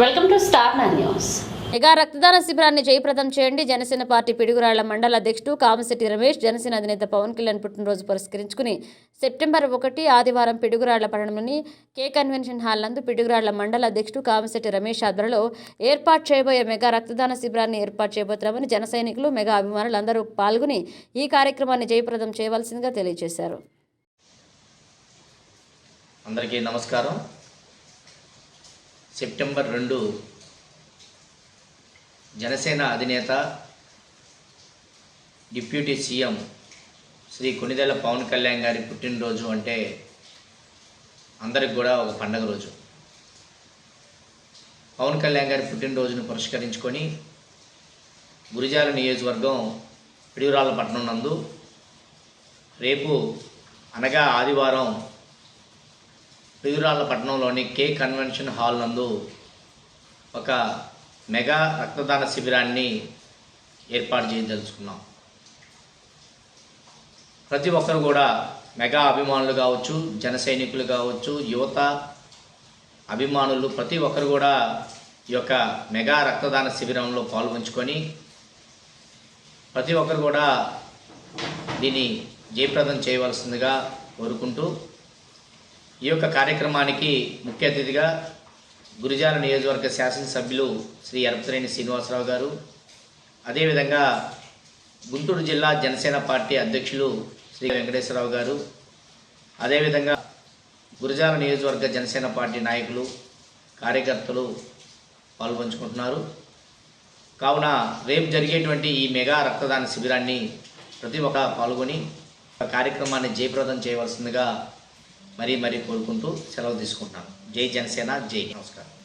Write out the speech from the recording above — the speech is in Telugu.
Welcome to star nine news mega రక్తదాన శిబిరాన్ని జయప్రదం చేయండి. జనసేన పార్టీ పిడుగురాళ్ళ మండల అధ్యక్షుడు కామశెట్టి రమేష్ జనసేన అధినేత పవన్ కళ్యాణ్ పుట్టినరోజు పురస్కరించుకుని సెప్టెంబర్ ఒకటి ఆదివారం పిడుగురాళ్ళ పట్టణంలోని కే కన్వెన్షన్ హాల్ నందు పిడుగురాళ్ళ మండల అధ్యక్షుడు కామశెట్టి రమేష్ ఆధ్వర్యంలో ఏర్పాటు చేయబోయే మెగా రక్తదాన శిబిరాన్ని ఏర్పాటు చేయబోతున్నామని జన సైనికులు మెగా అభిమానులు అందరూ పాల్గొని ఈ కార్యక్రమాన్ని జయప్రదం చేయవలసిందిగా తెలియజేశారు. అందరికీ నమస్కారం. సెప్టెంబర్ రెండు. జనసేన అధినేత డిప్యూటీ సీఎం శ్రీ కొనిదెల పవన్ కళ్యాణ్ గారి పుట్టినరోజు అంటే అందరికి కూడా ఒక పండగ రోజు. పవన్ కళ్యాణ్ గారి పుట్టినరోజును పురస్కరించుకొని గురిజాల నియోజకవర్గం పిడుగురాళ్ళపట్నం నందు రేపు అనగా ఆదివారం పిడుగురాళ్ళపట్నంలోని కే కన్వెన్షన్ హాల్ నందు ఒక మెగా రక్తదాన శిబిరాన్ని ఏర్పాటు చేయదలుచుకున్నాం ప్రతి ఒక్కరు కూడా మెగా అభిమానులు కావచ్చు జన సైనికులు కావచ్చు యువత అభిమానులు ప్రతి ఒక్కరు కూడా ఈ యొక్క మెగా రక్తదాన శిబిరంలో పాల్గొంచుకొని ప్రతి ఒక్కరు కూడా దీన్ని జయప్రదం చేయవలసిందిగా కోరుకుంటూ ఈ యొక్క కార్యక్రమానికి ముఖ్య అతిథిగా గురిజాల నియోజకవర్గ శాసనసభ్యులు శ్రీ అరపతిరేని శ్రీనివాసరావు గారు అదేవిధంగా గుంటూరు జిల్లా జనసేన పార్టీ అధ్యక్షులు శ్రీ వెంకటేశ్వరరావు గారు అదేవిధంగా గురిజాల నియోజకవర్గ జనసేన పార్టీ నాయకులు కార్యకర్తలు పాల్పంచుకుంటున్నారు. కావున రేపు జరిగేటువంటి ఈ మెగా రక్తదాన శిబిరాన్ని ప్రతి ఒక్క పాల్గొని ఆ కార్యక్రమాన్ని జయప్రదం చేయవలసిందిగా మరీ మరీ కోరుకుంటూ సెలవు తీసుకుంటున్నాను. జై జనసేన జై నమస్కారం.